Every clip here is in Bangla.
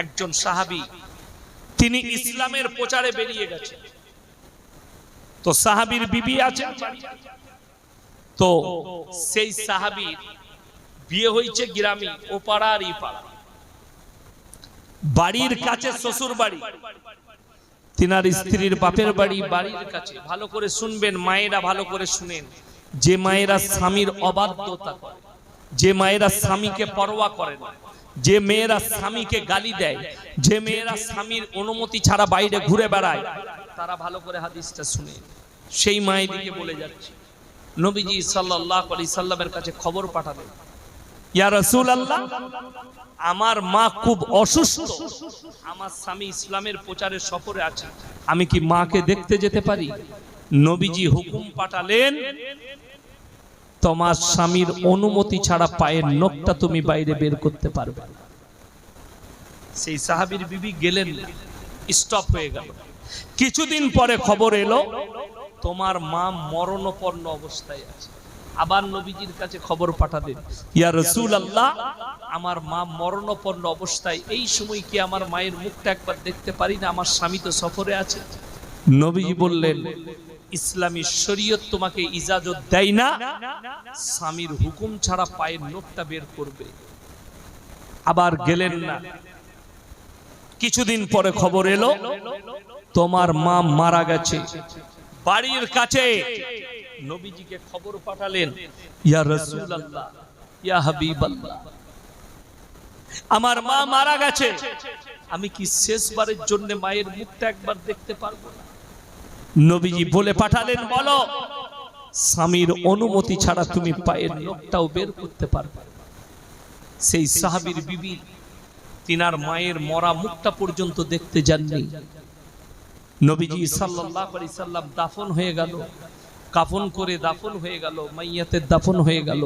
একজন সাহাবী। তিনি ইসলামের প্রচারে বেরিয়ে গেছে তো সাহাবীর বিবি আছে? তো সেই সাহাবীর বিয়ে হয়েছে গ্রামে, ও পাড়া আর পাড়া। বাড়ির কাছে শ্বশুর বাড়ি। তিনার স্ত্রীর বাপের বাড়ি, বাড়ির কাছে। ভালো করে শুনবেন, মায়েরা ভালো করে শুনেন। যে মায়েরা স্বামীর অবাধ্যতা করে, যে মায়েরা স্বামীকে পরোয়া করে না যে মেয়েরা স্বামীকে গালি দেয়, যে মেয়েরা স্বামীর অনুমতি ছাড়া বাইরে ঘুরে বেড়ায়, তারা ভালো করে হাদিসটা শুনে সেই মায়েদিকে বলে যাচ্ছে, নবীজি সাল্লাল্লাহু আলাইহি সাল্লামের কাছে খবর পাঠালেন, ইয়া রাসূলুল্লাহ, আমার মা খুব অসুস্থ, আমার স্বামী ইসলামের প্রচারে সফরে আছে, আমি কি মাকে দেখতে যেতে পারি? নবীজি হুকুম পাঠালেন তোমার স্বামীর অনুমতি ছাড়া পায়ের নখটা তুমি বাইরে বের করতে পারবে না। সেই সাহাবীর বিবি গেলেন স্টপ হয়ে গেল। কিছুদিন পরে খবর এলো তোমার মা মরণপন্ন অবস্থায় আছে। আবার নবীজির কাছে খবর পাঠালেন ইয়া রসুল আল্লাহ আমার মা মরণপন্ন অবস্থায় এই সময় কি আমার মায়ের মুখটা একবার দেখতে পারি না? আমার স্বামী তো সফরে আছে? নবীজি বললেন ইসলামী শরীয়ত তোমাকে ইজাজত দেয় না। স্বামীর হুকুম ছাড়া পায়ের নখটা বের করবে। আবার গেলেন না। কিছুদিন পরে খবর এলো, তোমার মা মারা গেছে। বাড়ির কাছে। নবীজিকে খবর পাঠালেন, ইয়া রাসূলুল্লাহ, ইয়া হাবিবাল্লাহ, আমার মা মারা গেছে। আমি কি শেষবারের জন্য মায়ের মুখটা একবার দেখতে পারব না? নবীজি বলে পাঠালেন, বলো, স্বামীর অনুমতি ছাড়া তুমি পায়ের নখটাও বের করতে পারবে সেই সাহাবীর বিবি, তিনার মায়ের মরা মুখটা পর্যন্ত দেখতে যাননি। নবীজি আলাইহি সাল্লাম দাফন হয়ে গেল, কাফন করে দাফন হয়ে গেল, মাইয়াতের দাফন হয়ে গেল।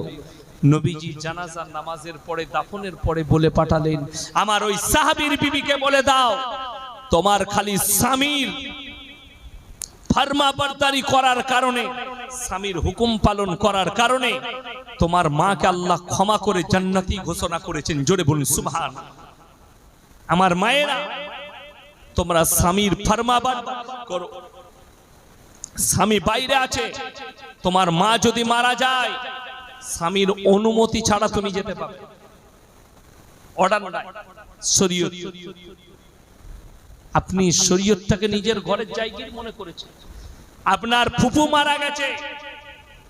নবীজি জানাজার নামাজের পরে, দাফনের পরে বলে পাঠালেন, আমার ওই সাহাবীর বিবিকে বলে দাও, তোমার খালি স্বামীর ফার্মা বারদারি করার কারণে, স্বামীর হুকুম পালন করার কারণে তোমার মাকে আল্লাহ ক্ষমা করে জান্নাতি ঘোষণা করেছেন। জোরে বলুন, সুবহান। আমার মায়েরা, তোমরা স্বামীর ফার্মাবাদ করো। স্বামী বাইরে আছে, তোমার মা যদি মারা যায়, স্বামীর অনুমতি ছাড়া তুমি যেতে পারবে। অর্ডার শরীয়ত। আপনি শরীয়তটাকে নিজের ঘরের জায়গায় মনে করেছেন। আপনার ফুপু মারা গেছে।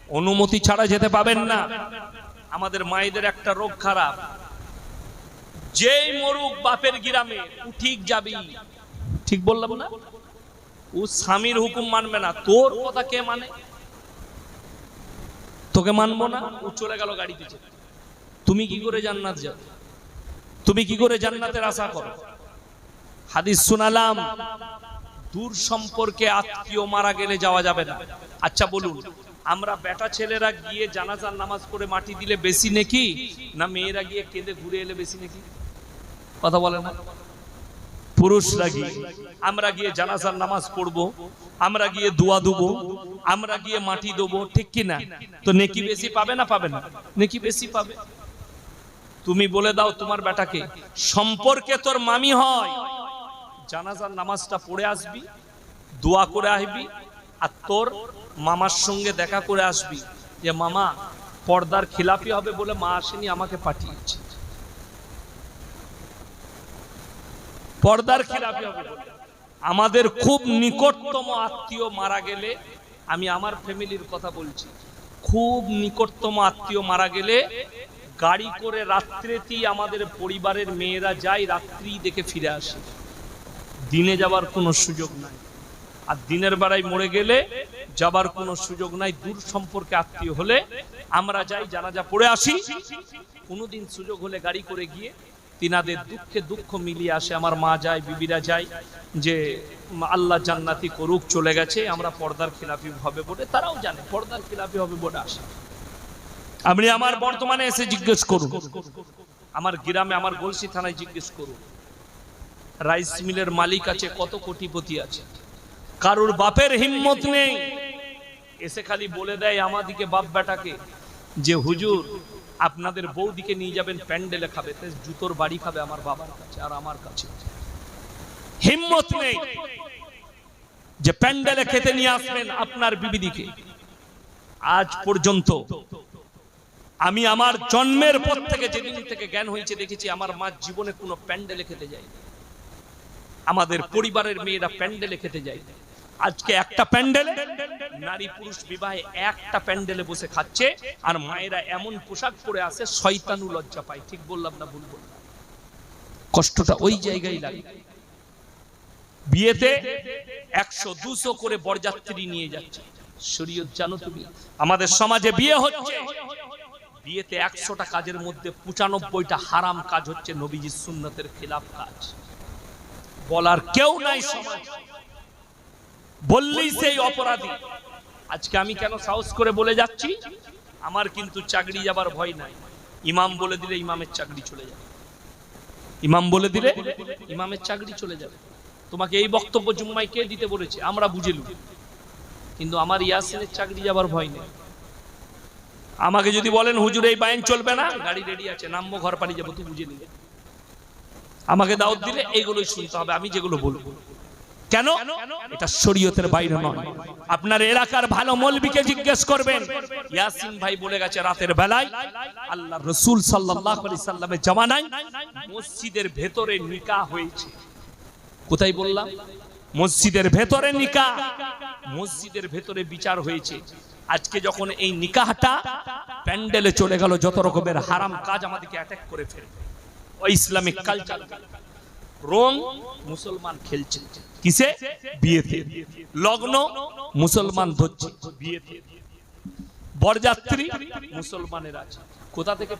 অনুমতি ছাড়া যেতে পাবেন না। আমাদের মায়েদের একটা রোগ খারাপ। যেই মরুক বাপের গ্রামে ঠিক যাবি। ঠিক বললাম না? ও স্বামীর হুকুম মানবে না। তোর কথা কে মানে? তোকে মানবো না? ও চলে গেল গাড়িতে। তুমি কি করে জান্নাত যাবে? তুমি কি করে জান্নাতের আশা করো? হাদিস শুনালাম, দূর সম্পর্কে আত্মীয় মারা গেলে যাওয়া যাবে না। আচ্ছা বলুন, আমরা বেটা ছেলেরা গিয়ে জানাজার নামাজ পড়ে মাটি দিলে বেশি নাকি? না মেয়েরা গিয়ে কেঁদে ঘুরে এলে বেশি নাকি? কথা বলে না। পুরুষরা গিয়ে, আমরা গিয়ে জানাজার নামাজ পড়ব, আমরা গিয়ে দোয়া দেবো, আমরা গিয়ে মাটি দেবো, ঠিক কি না তো নেকি বেশি পাবে না পাবে না? নেকি বেশি পাবে? তুমি বলে দাও তোমার বেটাকে, সম্পর্কে তোর মামি হয়। জানাজার নামাজটা পড়ে আসবি, দোয়া করে আসবি, আর তোর মামার সঙ্গে দেখা করে আসবি যে, মামা, পর্দার খিলাপি হবে বলে মা আসেনি, আমাকে পাঠিয়েছে। পর্দার খিলাপি হবে আমাদের খুব নিকটতম আত্মীয় মারা গেলে, আমি আমার ফ্যামিলির কথা বলছি, খুব নিকটতম আত্মীয় মারা গেলে গাড়ি করে রাত্রেতেই আমাদের পরিবারের মেয়েরা যায় রাত্রি দেখে ফিরে আসে। দিনে যাবার কোনো সুযোগ নাই। আর দিনের বেলায় মরে গেলে যাবার কোনো সুযোগ নাই। দূর সম্পর্কে আত্মীয় হলে আমরা যাই, জানাজা পড়ে আসি। কোনোদিন সুযোগ হলে গাড়ি করে গিয়ে তিনাদের দুঃখে দুঃখ মিলিয়ে আসে। আমার মা যায়, বিবিরা যায় যে, আল্লাহ জান্নাতি করুক, চলে গেছে। আমরা পর্দার খিলাফি হবে বলে তারাও জানে, পর্দার খিলাফি হবে বলে আসে আপনি আমার বর্তমানে এসে জিজ্ঞেস করুন। আমার গ্রামে, আমার গলসি থানায় জিজ্ঞেস করুন। রাইস মিলের মালিক আছে, কত কোটিপতি আছে। কারুর বাপের হিম্মত নেই। এসে খালি বলে দেয় আমাদিকে বাপ বেটাকে যে, হুজুর, আপনাদের বৌদিকে নিয়ে যাবেন প্যান্ডেলে খাবে জুতোর বাড়ি খাবে আমার বাবার কাছে আর আমার কাছে। হিম্মত নেই যে, প্যান্ডেলে খেতে নিয়ে আসবেন আপনার বিবিদিকে। আজ পর্যন্ত আমি আমার জন্মের পর থেকে, যেদিন থেকে জ্ঞান হয়েছে, দেখেছি আমার মা জীবনে কোনো প্যান্ডেলে খেতে যায় আমাদের পরিবারের মেয়েরা প্যান্ডেলে খেতে যায়। আজকে একটা প্যান্ডেলে নারী পুরুষ বিবাহে একটা প্যান্ডেলে বসে খাচ্ছে, আর মায়েরা এমন পোশাক পরে আসে, শয়তানু লজ্জা পায়। ঠিক বললাম না ভুল কষ্টটা ওই জায়গায় লাগে। বিয়েতে একশো দুশো করে বরযাত্রী নিয়ে যাচ্ছে। শরীয়ত জানো তুমি, আমাদের সমাজে বিয়ে হচ্ছে। বিয়েতে একশোটা কাজের মধ্যে পঁচানব্বইটা হারাম কাজ হচ্ছে নবীজি সুন্নতের খেলাফ কাজ। বলার কেউ নাই সমাজ। বললেই সেই অপরাধী। আজকে আমি কেন সাহস করে বলে যাচ্ছি? আমার কিন্তু চাকরি যাবার ভয় নাই। ইমাম বলে দিলে ইমামের চাকরি চলে যাবে। ইমাম বলে দিলে ইমামের চাকরি চলে যাবে। তোমাকে এই বক্তব্য জুম্মায় কে দিতে বলেছে? আমরা বুঝেলু কিন্তু আমার ইয়াসিনের চাকরি যাবার ভয় নেই। আমাকে যদি বলেন, হুজুর, এই বাইন চলবে না? গাড়ি রেডি আছে, নামবো, ঘর পাড়ি যাব, তুই বুঝে নিলে আমাকে দাওয়াত দিলে এইগুলোই শুনতে হবে, আমি যেগুলো বলব। কেন? এটা শরীয়তের বাইরে নয়। আপনার এলাকার ভালো মৌলবীকে জিজ্ঞেস করবেন, ইয়াসিন ভাই বলে গেছে রাতের বেলায়, আল্লাহ রসুল সাল্লাল্লাহু আলাইহি সাল্লামের জামানায় মসজিদের ভেতরে নিকাহ হয়েছে। কোথায় বললাম? মসজিদের ভেতরে নিকাহ, মসজিদের ভেতরে বিচার হয়েছে। আজকে যখন এই নিকাহটা প্যান্ডেলে চলে গেল, যত রকমের হারাম কাজ আমাদেরকে অ্যাটাক করে ফেলবে। ইসলামিক কালচার রং মুসলমান খেলছে। কিসে? বিয়েতে। লগ্ন মুসলমান ধরছে। বিয়েতে বরযাত্রী মুসলমানের আছে। কোথা থেকে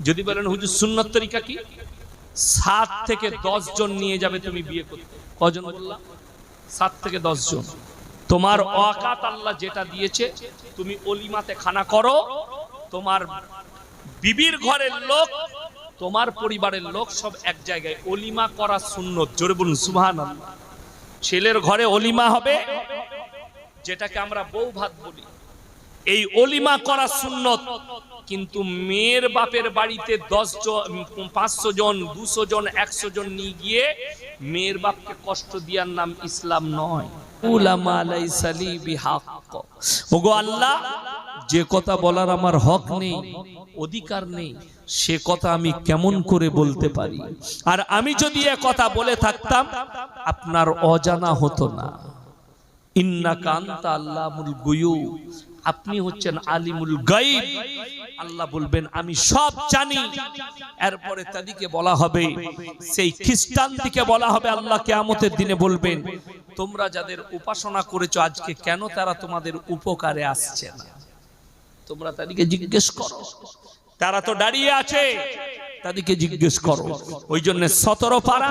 যদি বলেন, হুজুর, সুন্নত তরিকা কি? সাত থেকে দশ জন নিয়ে যাবে তুমি বিয়ে করতে। কজন বললাম? সাত থেকে দশ জন। তোমার অকাত আল্লাহ যেটা দিয়েছে, তুমি অলিমাতে খানা করো। তোমার বিবির ঘরের লোক তোমার পরিবারের লোক সব এক জায়গায় অলিমা করা সুন্নত। জোরে বলুন সুবহান ছেলের ঘরে অলিমা হবে, যেটাকে আমরা বউ ভাত বলি। এই অলিমা করা সুন্নত, কিন্তু মেয়ের বাপের বাড়িতে দশ জন, পাঁচশো জন, দুশো জন, একশো জন নিয়ে গিয়ে মেয়ের বাপকে কষ্ট দেওয়ার নাম ইসলাম নয়। আল্লাহ, যে কথা বলার আমার হক নেই, অধিকার নেই, সে কথা আমি কেমন করে বলতে পারি? আর আমি যদি এ কথা বলে থাকতাম, আপনার অজানা হতো না। ইন্না কান্তা আল্লাহ আপনি হচ্ছেন আলিমুল গাইব আল্লাহ বলবেন আমি সব জানি। এরপরে তাদেরকে বলা হবে। সেই খ্রিস্টান দিকে বলা হবে আল্লাহ কেয়ামতের দিনে বলবেন তোমরা যাদের উপাসনা করেছ আজকে কেন তারা তোমাদের উপকারে আসছে না? তোমরা তাদেরকে জিজ্ঞেস করো। তারা তো দাঁড়িয়ে আছে। তাদেরকে জিজ্ঞেস করো। ওই জন্য সতেরো পারা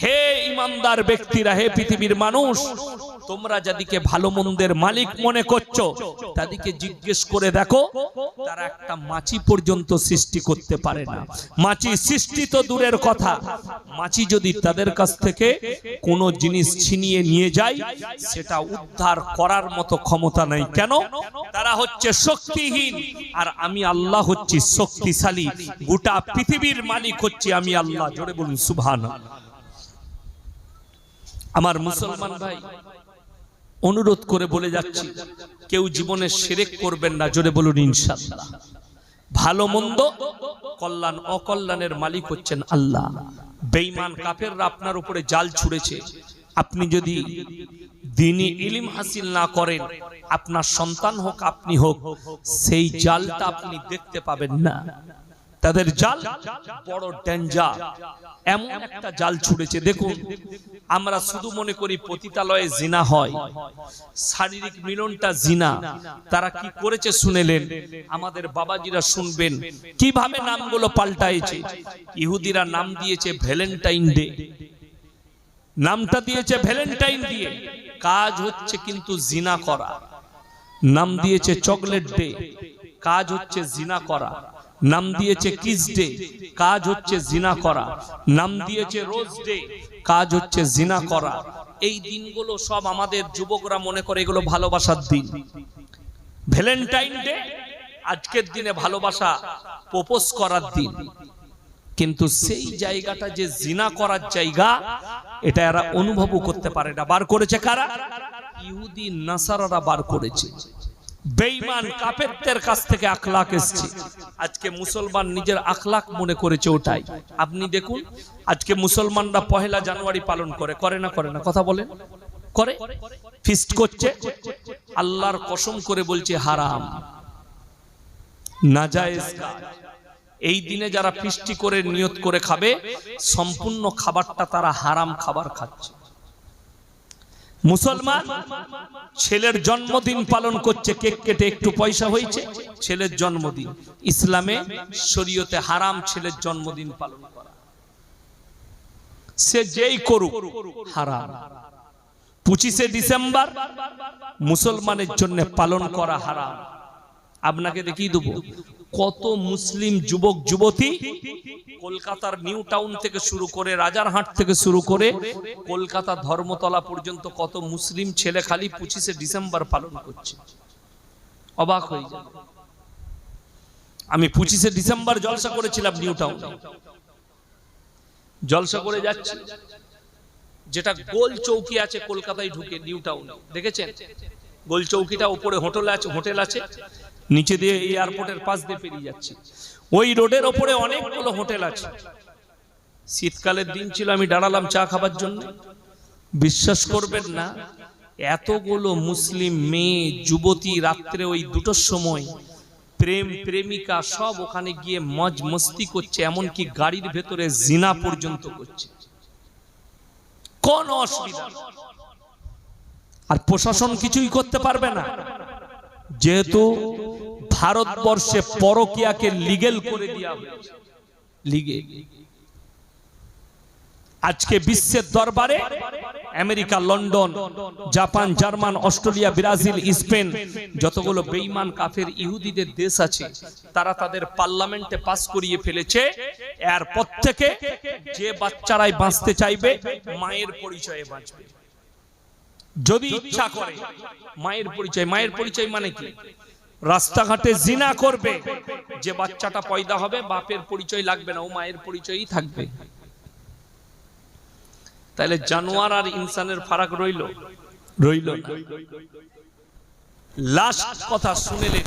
হে ইমানদার ব্যক্তিরা, হে পৃথিবীর মানুষ, তোমরা যাদিকে ভালো মন্দের মালিক মনে করছ তাদেরকে জিজ্ঞেস করে দেখো, তারা একটা মাছি পর্যন্ত সৃষ্টি করতে পারে না। মাছি সৃষ্টি তো দূরের কথা। মাছি যদি তাদের কাছ থেকে কোনো জিনিস ছিনিয়ে নিয়ে যায়, সেটা উদ্ধার করার মতো ক্ষমতা নেই। কেন? তারা হচ্ছে শক্তিহীন, আর আমি আল্লাহ হচ্ছি শক্তিশালী। গোটা পৃথিবীর মালিক হচ্ছি আমি আল্লাহ। জোরে বলুন, সুবহানাল্লাহ। আমার মুসলমান ভাই, অনুরোধ করে বলে যাচ্ছি, কেউ জীবনে সেরেক করবেন না, জোরে বলুন ইনশাল্লাহ ভালো মন্দ, কল্যাণ অকল্যাণের মালিক হচ্ছেন আল্লাহ। বেঈমান কাফেররা আপনার উপরে জাল ছুড়েছে। আপনি যদি দিনী ইলিম হাসিল না করেন, আপনার সন্তান হোক, আপনি হোক, সেই জালটা আপনি দেখতে পাবেন না। তাদের জাল বড় ডেঞ্জার এমন একটা জাল ছুড়েছে, দেখুন, আমরা শুধু মনে করি পতিতালয়ে জিনা হয়, শারীরিক মিলনটা জিনা। তারা কি করেছে শুনেলেন? আমাদের বাবাজিরা শুনবেন, কীভাবে নামগুলো পাল্টাইছে? ইহুদিরা নাম দিয়েছে ভ্যালেন্টাইন ডে। নামটা দিয়েছে ভ্যালেন্টাইন দিয়ে কাজ হচ্ছে কিন্তু জিনা করা। নাম দিয়েছে চকলেট ডে। কাজ হচ্ছে জিনা করা। নাম দিয়েছে কিস ডে কাজ হচ্ছে জিনা করা। নাম দিয়েছে রোজ ডে কাজ হচ্ছে জিনা করা। এই দিনগুলো সব আমাদের যুবকরা মনে করে এগুলো ভালোবাসার দিন। ভ্যালেন্টাইন ডে আজকের দিনে ভালোবাসা প্রপোজ করার দিন। কিন্তু সেই জায়গাটা যে জিনা করার জায়গা, এটা এরা অনুভবও করতে পারে না। বার করেছে কারা? ইহুদি, নাসারারা বার করেছে। বেঈমান কাফেরদের কাছ থেকে আখলাক এসছে। আজকে মুসলমান নিজের আখলাক মনে করেছে ওটাই। আপনি দেখুন, আজকে মুসলমানরা পহেলা জানুয়ারি পালন করে। করে না করে না, কথা বলেন। করে? ফিস্ট করছে? আল্লাহর কসম করে বলছে হারাম। নাজায়েজ কাজ। এই দিনে যারা ফিস্টি করে, নিয়ত করে খাবে, সম্পূর্ণ খাবারটা তারা হারাম খাবার খাচ্ছে। মুসলমান, ছেলের জন্মদিন পালন করছে, কেক কেটে একটু পয়সা হয়েছে, ছেলের জন্মদিন। ইসলামে শরীয়তে হারাম ছেলের জন্মদিন পালন করা। সে যেই করুক, হারাম। পঁচিশে ডিসেম্বর, মুসলমানের জন্য পালন করা হারাম। আপনাকে দেখিয়ে দেবো। কত মুসলিম যুবক, যুবতী কলকাতার নিউ টাউন থেকে শুরু করে রাজারহাট থেকে শুরু করে কলকাতা ধর্মতলা পর্যন্ত কত মুসলিম ছেলে খালি পঁচিশে ডিসেম্বর পালন করছে। অবাক হয়ে যায় আমি পঁচিশে ডিসেম্বর জলসা করেছিলাম নিউ টাউন। জলসা করে যাচ্ছি। যেটা গোল চৌকি আছে কলকাতায় ঢুকে নিউ টাউন। দেখেছেন? গোল চৌকিটা উপরে হোটেল আছে হোটেল আছে। নিচে দিয়ে এয়ারপোর্টের পাশ দিয়ে পেরিয়ে যাচ্ছি। ওই রোডের ওপরে অনেকগুলো হোটেল আছে। শীতকালের দিন ছিল, আমি দাঁড়ালাম চা খাবার জন্য। বিশ্বাস করবেন না, এতগুলো মুসলিম মেয়ে, যুবতী রাত্রে ওই দুটোর সময় প্রেম, প্রেমিকা সব ওখানে গিয়ে মজ মস্তি করছে, এমনকি গাড়ির ভেতরে জিনা পর্যন্ত করছে। কোন অসুবিধা আর প্রশাসন কিছুই করতে পারবে না। যেহেতু ভারতবর্ষে পরকিয়াকে লিগেল করে দেওয়া হয়েছে। লিগে আজকে বিশ্বের দরবারে America, London, Japan, German, Australia, Brazil, Spain যতগুলো বেঈমান কাফের ইহুদিদের দেশ আছে, তারা তাদের পার্লামেন্টে পাস করিয়ে ফেলেছে। এরপর থেকে যে বাচ্চারাই বাঁচতে চাইবে, মায়ের পরিচয়ে বাঁচবে। যদি ইচ্ছা করে, মায়ের পরিচয় মায়ের পরিচয় মানে কি? রাস্তাঘাটে জিনা করবে, যে বাচ্চাটা পয়দা হবে, বাপের পরিচয় লাগবে না, ও মায়ের পরিচয়ই থাকবে। তাহলে জানোয়ার আর ইনসানের ফারাক রইল? রইল লাস্ট কথা শুনেলেন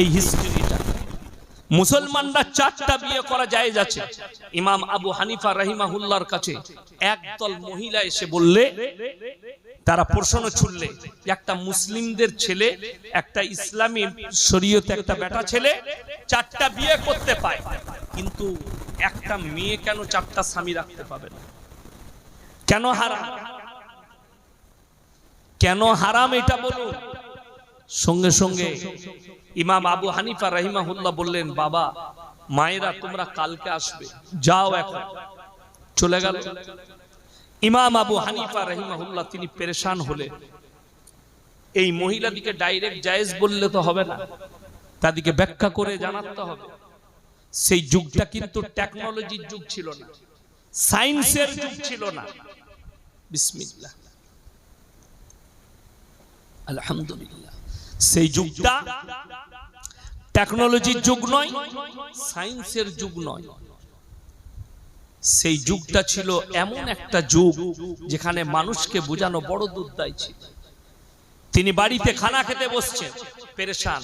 এই হিস্ট্রিটা। মুসলমানরা চারটা বিয়ে করা যায় যাচ্ছে ইমাম আবু হানিফা রাহিমাহুল্লার কাছে একদল মহিলা এসে বললে তারা প্রশ্ন ছুড়লে। একটা মুসলিমদের ছেলে, একটা ইসলামী শরীয়তে একটা বেটা ছেলে, চারটা বিয়ে করতে পায়। কিন্তু একটা মেয়ে কেন চারটা স্বামী রাখতে পাবে না? কেন হারাম? কেন হারাম এটা বলুন? সঙ্গে সঙ্গে ইমাম আবু হানিফা রহিমাহুল্লাহ বললেন, বাবা, মায়েরা তোমরা কালকে আসবে, যাও এখন। চলে গেল। ইমাম আবু হানিফা রহিমাহুল্লাহ তিনি পেরেশান হলেন এই মহিলাদিকে ডাইরেক্ট জায়েজ বললে তো হবে না তাদেরকে ব্যাখ্যা করে জানাতে হবে। সেই যুগটা কিন্তু টেকনোলজির যুগ ছিল না সায়েন্সের যুগ ছিল না। বিসমিল্লাহ। আলহামদুলিল্লাহ। সেই যুগটা টেকনোলজির যুগ নয় সায়েন্সের যুগ নয়। সেই যুগটা ছিল এমন একটা যুগ যেখানে মানুষকে বোঝানো বড় দুর্দায় ছিল তিনি বাড়িতে খানা খেতে বসছেন পেরেশান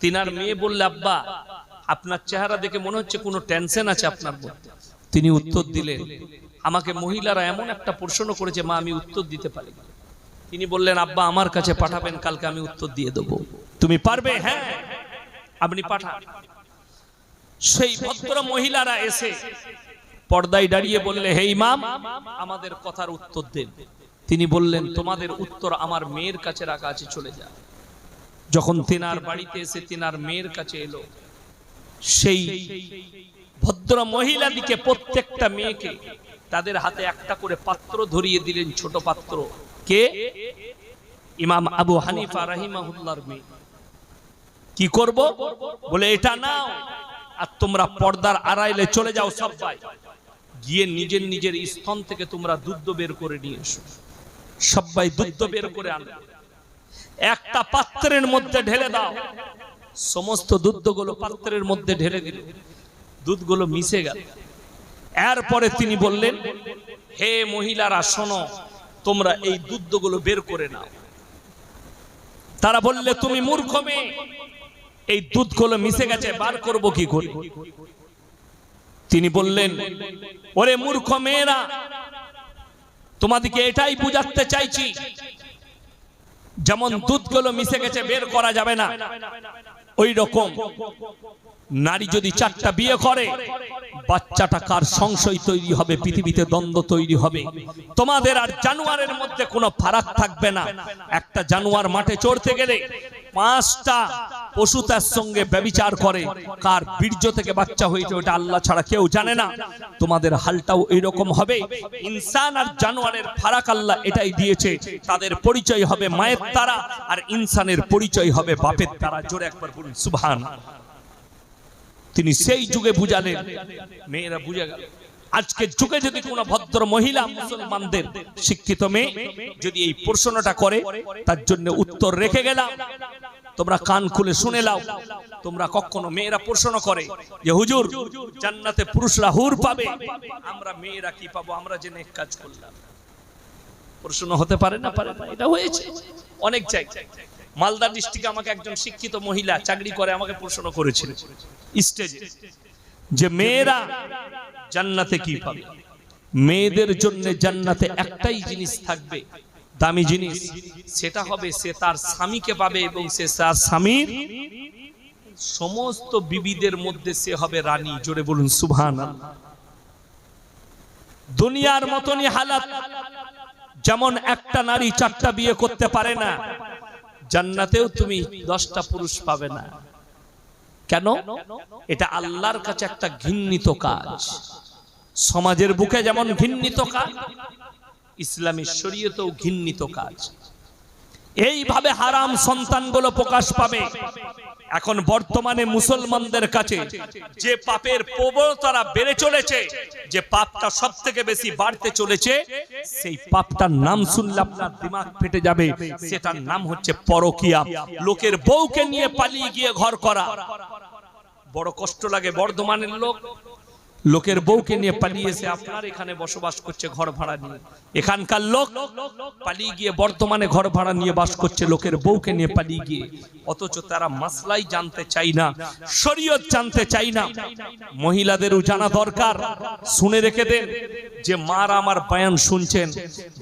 তিনার মেয়ে বললে আব্বা আপনার চেহারা দেখে মনে হচ্ছে কোনো টেনশন আছে আপনার মধ্যে তিনি উত্তর দিলেন আমাকে মহিলারা এমন একটা প্রশ্ন করেছে মা আমি উত্তর দিতে পারি তিনি বললেন আব্বা আমার কাছে পাঠাবেন কালকে আমি উত্তর দিয়ে দেবো তুমি পারবে হ্যাঁ আপনি পাঠান সেই ভদ্র মহিলারা এসে পর্দায় দাঁড়িয়ে বললে, হে ইমাম, আমাদের কথার উত্তর দেন তিনি বললেন, তোমাদের উত্তর আমার মেয়ের কাছে রাখা আছে, চলে যা। যখন তিনার বাড়িতে এসে তিনার মেয়ের কাছে এলো, সেই ভদ্র মহিলা দিকে প্রত্যেকটা মেয়েকে তাদের হাতে একটা করে পাত্র ধরিয়ে দিলেন ছোট পাত্র। কে? ইমাম আবু হানিফা রাহিমাহুল্লাহর মেয়ে। কি করব? বলে, এটা নাও, আর তোমরা পর্দার আড়াইলে চলে যাও সবাই গিয়ে নিজের নিজের স্তন থেকে তোমরা দুধ বের করে নিয়ে এসো। সবাই দুধ বের করে আনবে একটা পাত্রের মধ্যে ঢেলে দাও। সমস্ত দুধগুলো পাত্রের মধ্যে ঢেলে দিল। দুধগুলো মিশে গেল। এরপরে তিনি বললেন, হে মহিলারা, শোনো, তোমরা এই দুধগুলো বের করে নাও। তারা বললে, তুমি মূর্খ মেয়ে, এই দুধগুলো মিশে গেছে, বার করব কি করে? তিনি বললেন, ওরে মূর্খ মেয়েরা, তোমাদেরকে এটাই বুঝাতে চাইছি, যেমন দুধগুলো মিশে গেছে বের করা যাবে না, ওই রকম। নারী যদি চারটা বিয়ে করে, বাচ্চাটা কার সংশয় তৈরি হবে, পৃথিবীতে দ্বন্দ্ব তৈরি হবে? তোমাদের আর জানুয়ারের মধ্যে কোনো ফারাক থাকবে না। একটা জানুয়ার মাঠে চড়তে গেলে পাঁচটা পশু তার সঙ্গে ব্যবিচার করে। কার বীর্য থেকে বাচ্চা হয়েছে, ওটা আল্লাহ ছাড়া কেউ জানে না। তোমাদের হালটাও এরকম হবে। ইনসান আর জানোয়ারের ফারাক আল্লাহ এটাই দিয়েছে। তাদের পরিচয় হবে মায়ের তারা, আর ইনসানের পরিচয় হবে বাপের তারা। জোরে একবার বলুন, সুবহান। তিনি সেই যুগে বুঝালেন। মেয়েরা বুঝে গেল। আজকে যুগে যদি কোনো ভদ্র মহিলা মুসলমানদের শিক্ষিত মেয়ে যদি এই প্রশ্নটা করে তার জন্য উত্তর রেখে গেলাম। তোমরা কান খুলে শুনে লাও তোমরা কখনো মেয়েরা প্রশ্ন করে যে হুজুর জান্নাতে পুরুষরা হুর পাবে? আমরা মেয়েরা কি পাবো? আমরা যে নেক কাজ করলাম। প্রশ্ন হতে পারে না পারে না। এটা হয়েছে। অনেক জায়গায়। মালদা ডিস্ট্রিক্টে আমাকে একজন শিক্ষিত মহিলা চাকরি করে আমাকে প্রশ্ন করেছিল, স্টেজে, যে মেয়েরা জান্নাতে কি পাবে? মেয়েদের জন্য জান্নাতে একটাই জিনিস থাকবে, দামি জিনিস। সেটা হবে সে তার স্বামীকে পাবে এবং সে তার স্বামীর সমস্ত বিবিদের মধ্যে সে হবে রানী। জোরে বলুন সুবহান দুনিয়ার মতনই হালাত, যেমন একটা নারী চারটা বিয়ে করতে পারে না জান্নাতেও তুমি দশটা পুরুষ পাবে না। কেন? এটা আল্লাহর কাছে একটা ঘৃণিত কাজ। সমাজের বুকে যেমন ঘৃণিত কাজ, ইসলামী শরীয়তেও ঘৃণিত কাজ। এইভাবে হারাম সন্তানগুলো প্রকাশ পাবে। এখন বর্তমানে মুসলমানদের কাছে যে পাপের প্রবণতারা বেড়ে চলেছে যে পাপটা সব থেকে বেশি বাড়তে চলেছে সেই পাপটার নাম শুনলে আপনার দিমাগ ফেটে যাবে। সেটার নাম হচ্ছে পরকিয়া। লোকের বউকে নিয়ে পালিয়ে গিয়ে ঘর করা। বড় কষ্ট লাগে বর্ধমানের লোক। লোকের বউকে নিয়ে পালিয়েছে আপনার এখানে বসবাস করছে ঘর ভাড়া নিয়ে। এখানকার লোক পালিয়ে গিয়ে বর্তমানে ঘর ভাড়া নিয়ে বাস করছে লোকের বউকে নিয়ে পালিয়ে গিয়ে। অথচ তারা মাসলাই জানতে চাই না শরীয়ত জানতে চাই না। মহিলাদেরও জানা দরকার। শুনে রেখে দেন যে মারা আমার বয়ান শুনছেন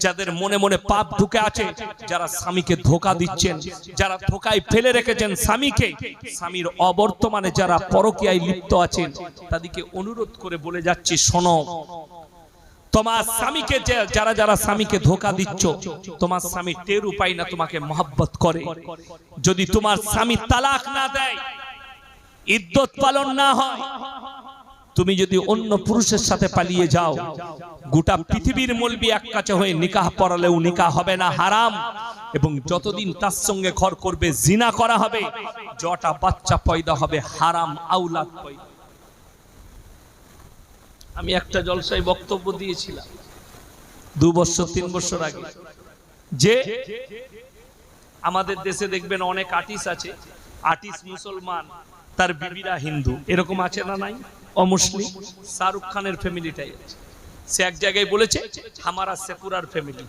যাদের মনে মনে পাপ ঢুকে আছে যারা স্বামীকে ধোকা দিচ্ছেন যারা ধোকায় ফেলে রেখেছেন স্বামীকে। স্বামীর অবর্তমানে যারা পরকীয়ায় লিপ্ত আছেন তাদেরকে অনুরোধ করে বলে যাচ্ছি, শোনো, তোমার স্বামীকে যারা যারা স্বামীকে ধোকা দিচ্ছ, তোমার স্বামী টের উপায় না, তোমাকে মহব্বত করে। যদি তোমার স্বামী তালাক না দেয়, ইদ্যত পালন না হয়, তুমি যদি অন্য পুরুষের সাথে পালিয়ে যাও, গোটা পৃথিবীর মলবি এক কাছে হয়ে নিকাহ পড়ালেও নিকাহ হবে না, হারাম। এবং যতদিন তার সঙ্গে ঘর করবে, জিনা করা হবে জটা বাচ্চা পয়দা হবে, হারাম আউলাদ পয়দা। আমি একটা জলসায় বক্তব্য দিয়েছিলাম দু বছর তিন বছর আগে যে আমাদের দেশে দেখবেন অনেক আর্টিস্ট আছে আর্টিস্ট মুসলমান তার বিবিরা হিন্দু এরকম আছে না নাই অমুসলিম শাহরুখ খানের ফ্যামিলিটাই আছে সে এক জায়গায় বলেছে हमारा सेकुलर फैमिली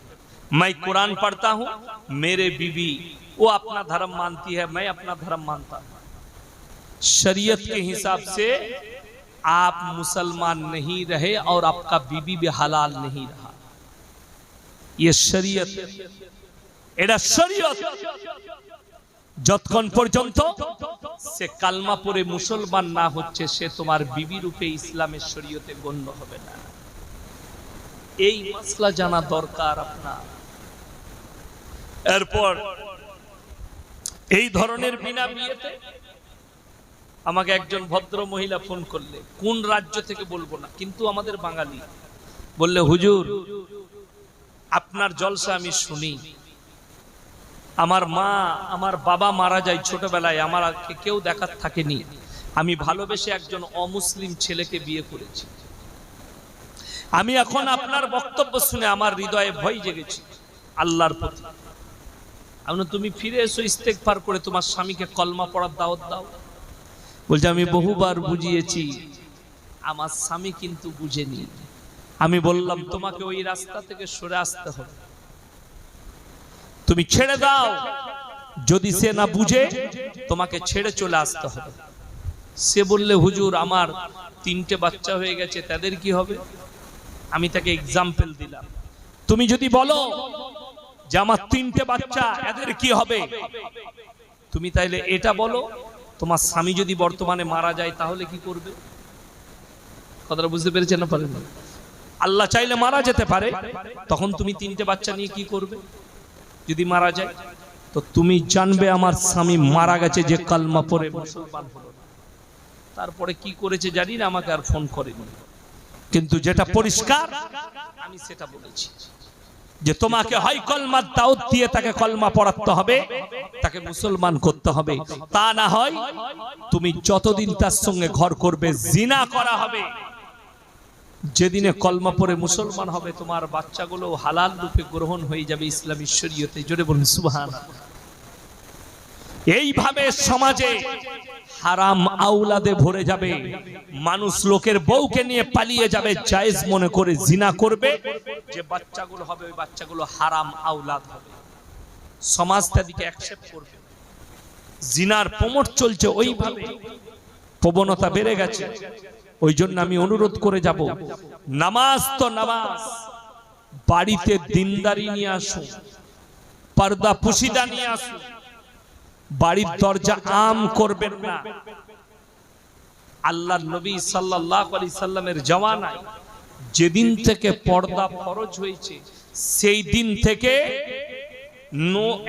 मैं कुरान पढ़ता हूँ मेरे बीवी वो अपना धर्म मानती है मैं अपना धर्म मानता हूँ शरीयत के हिसाब से आप मुसलमान नहीं रहे और आपका बीबी भी हलाल नहीं रहा ये शरीयत এটা শরীয়ত যতক্ষণ পর্যন্ত সে কালমা পড়ে মুসলমান না হচ্ছে সে তোমার বিবি রূপে ইসলামের শরীয়তে গণ্য হবে না এই মাসলা জানা দরকার আপনার এরপর এই ধরনের বিনা বিয়েতে আমাকে একজন ভদ্র মহিলা ফোন করলে, কোন রাজ্য থেকে বলব না, কিন্তু আমাদের বাঙালি। বললে, হুজুর, আপনার জলসা আমি শুনি। আমার মা, আমার বাবা মারা যায় ছোটবেলায়, আমার কেউ দেখার থাকেনি। আমি ভালোবেসে একজন অমুসলিম ছেলেকে বিয়ে করেছি। আমি এখন আপনার বক্তব্য শুনে আমার হৃদয়ে ভয় জেগেছি, আল্লাহর প্রতি। তুমি ফিরে এসো ইস্তেকবার করে, তোমার স্বামীকে কলমা পড়ার দাওয়াত দাও। বলছে আমি বহুবার বুঝিয়েছি। আমার স্বামী কিন্তু বুঝেনি। আমি বললাম তোমাকে ওই রাস্তা থেকে সরে আসতে হবে। তুমি ছেড়ে দাও। যদি সে না বুঝে তোমাকে ছেড়ে চলে আসতে হবে। সে বললে হুজুর আমার তিনটে বাচ্চা হয়ে গেছে তাদের কি হবে? আমি তাকে এক্সাম্পল দিলাম। তুমি যদি বলো যে আমার তিনটে বাচ্চা এদের কি হবে? তুমি তাইলে এটা বলো তোমার স্বামী যদি বর্তমানে মারা যায়, তাহলে কি করবে? কথাটা বুঝতে পেরেছেন না পারেন? আল্লাহ চাইলে মারা যেতে পারে, তখন তুমি তিনটে বাচ্চা নিয়ে কি করবে? যদি মারা যায়, তো তুমি জানবে আমার স্বামী মারা গেছে যে কালমা পরে তারপরে কি করেছে জানি না, আমাকে আর ফোন করেনি। কিন্তু যেটা পরিষ্কার, আমি সেটা বলেছি। যে তোমাকে হয় কলমার দাউদ দিয়ে তাকে কলমা পড়াতে হবে, তাকে মুসলমান করতে হবে। তা না হয় তুমি যতদিন তার সঙ্গে ঘর করবে, জিনা করা হবে। যেদিনে কলমা পরে মুসলমান হবে, তোমার বাচ্চাগুলো হালাল রূপে গ্রহণ হয়ে যাবে ইসলামী শরীয়তে। জোরে বলুন সুবহান এইভাবে সমাজে হারাম আউলাদে ভরে যাবে, মানুষ লোকের বউকে নিয়ে পালিয়ে যাবে, জায়েজ মনে করে জিনা করবে, যে বাচ্চাগুলো হবে, ওই বাচ্চাগুলো হারাম আউলাদ হবে। সমাজ তাদেরকে অ্যাকসেপ্ট করবে। জিনার প্রমোট চলছে ওইভাবে, প্রবণতা বেড়ে গেছে। ওই জন্য আমি অনুরোধ করে যাব, নামাজ তো নামাজ, বাড়িতে দিনদারি নিয়ে আসুন, পর্দা পুশিদা নিয়ে আসুন বাড়ির দরজা আম করবেন না। আল্লাহ নবী সাল্লাল্লাহু আলাইহি সাল্লামের জওয়ানায় যেদিন থেকে পর্দা ফরজ হয়েছে সেই দিন থেকে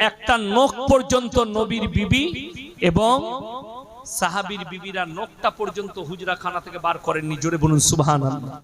একটা নখ পর্যন্ত নবীর বিবি এবং সাহাবীর বিবিরা নখটা পর্যন্ত হুজরা খানা থেকে বার করেননি। জোরে বলুন সুবহানাল্লাহ।